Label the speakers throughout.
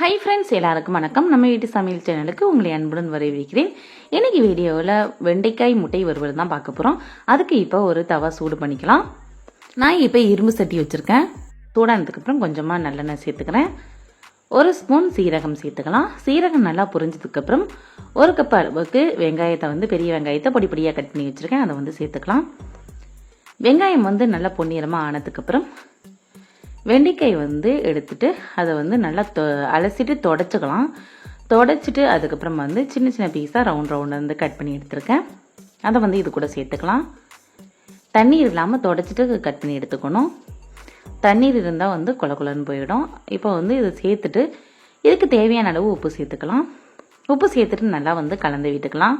Speaker 1: Hi friends எல்லாருக்கும் வணக்கம். நம்ம வீட்டு சமையல் சேனலுக்கு உங்களை அன்புடன் வரவேற்கிறேன். இன்னைக்கு வீடியோவில் வெண்டைக்காய் முட்டை வருவது தான் பார்க்க போகிறோம் அதுக்கு இப்போ ஒரு தவா சூடு பண்ணிக்கலாம். நான் இப்போ இரும்பு சட்டி வச்சுருக்கேன். சூடானதுக்கப்புறம் கொஞ்சமாக நல்லெண்ணெய் சேர்த்துக்கிறேன். ஒரு ஸ்பூன் சீரகம் சேர்த்துக்கலாம். சீரகம் நல்லா புரிஞ்சதுக்கப்புறம் ஒரு கப் அளவுக்கு வெங்காயத்தை வந்து பெரிய வெங்காயத்தை பொடி பொடியாக கட் பண்ணி வச்சுருக்கேன். அதை வந்து சேர்த்துக்கலாம். வெங்காயம் வந்து நல்லா பொன்னிறமாக ஆனதுக்கப்புறம் வெண்டைக்காய் வந்து எடுத்துட்டு அதை வந்து நல்லா தொ அலசிட்டு தொடச்சிக்கலாம். தொடச்சிட்டு அதுக்கப்புறம் வந்து சின்ன சின்ன பீஸாக ரவுண்ட் ரவுண்ட் வந்து கட் பண்ணி எடுத்திருக்கேன். அதை வந்து இது கூட சேர்த்துக்கலாம். தண்ணீர் இல்லாமல் தொடச்சிட்டு கட் பண்ணி எடுத்துக்கணும். தண்ணீர் இருந்தால் வந்து குல குலன்னு போயிடும். இப்போ வந்து இதை சேர்த்துட்டு இதுக்கு தேவையான அளவு உப்பு சேர்த்துக்கலாம். உப்பு சேர்த்துட்டு நல்லா வந்து கலந்து விட்டுக்கலாம்.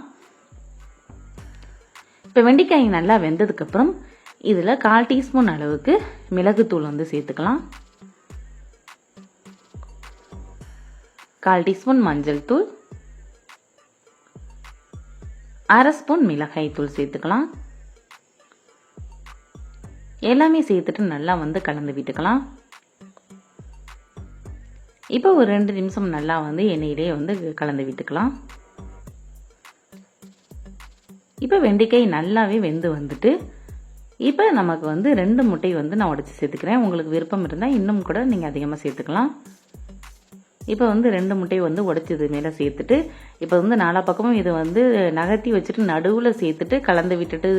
Speaker 1: இப்போ வெண்டைக்காய் நல்லா வெந்ததுக்கப்புறம் இதில் கால் டீஸ்பூன் அளவுக்கு மிளகுத்தூள் வந்து சேர்த்துக்கலாம். கால் டீஸ்பூன் மஞ்சள் தூள். அரை ஸ்பூன் மிளகாய் தூள் சேர்த்துக்கலாம். எல்லாமே சேர்த்துட்டு நல்லா வந்து கலந்து விட்டுக்கலாம். இப்போ ஒரு ரெண்டு நிமிஷம் நல்லா வந்து எண்ணெயிலே வந்து கலந்து விட்டுக்கலாம். இப்போ வெண்டைக்காய் நல்லாவே வெந்து வந்துட்டு இப்போ நமக்கு வந்து ரெண்டு முட்டை வந்து நான் உடச்சி சேர்த்துக்கிறேன். உங்களுக்கு விருப்பம் இருந்தால் இன்னும் கூட நீங்கள் அதிகமாக சேர்த்துக்கலாம். இப்போ வந்து ரெண்டு முட்டையை வந்து உடைச்சது மேலே சேர்த்துட்டு இப்போ வந்து நாலா பக்கமும் இதை வந்து நகர்த்தி வச்சுட்டு நடுவில் சேர்த்துட்டு கலந்து விட்டுட்டு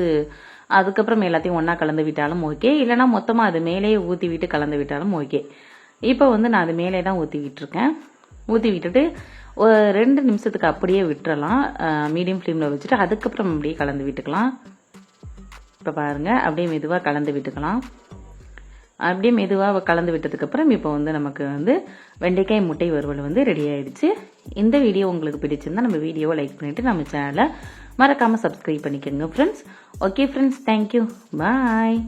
Speaker 1: அதுக்கப்புறம் எல்லாத்தையும் ஒன்றா கலந்து விட்டாலும் ஓகே இல்லைனா மொத்தமாக அது மேலேயே ஊற்றி விட்டு கலந்து விட்டாலும் ஓகே இப்போ வந்து நான் அது மேலே தான் ஊற்றி விட்டுருக்கேன். ஊற்றி விட்டுட்டு ரெண்டு நிமிஷத்துக்கு அப்படியே விட்டுறலாம். மீடியம் ஃப்ளேமில் வச்சுட்டு அதுக்கப்புறம் அப்படியே கலந்து விட்டுக்கலாம். இப்போ பாருங்கள் அப்படியே மெதுவாக கலந்து விட்டுக்கலாம். அப்படியே மெதுவாக கலந்து விட்டதுக்கப்புறம் இப்போ வந்து நமக்கு வந்து வெண்டைக்காய் முட்டை வறுவல் வந்து ரெடி ஆகிடுச்சு இந்த வீடியோ உங்களுக்கு பிடிச்சிருந்தா நம்ம வீடியோவை லைக் பண்ணிவிட்டு நம்ம சேனலை மறக்காமல் சப்ஸ்கிரைப் பண்ணிக்கோங்க friends okay friends thank you bye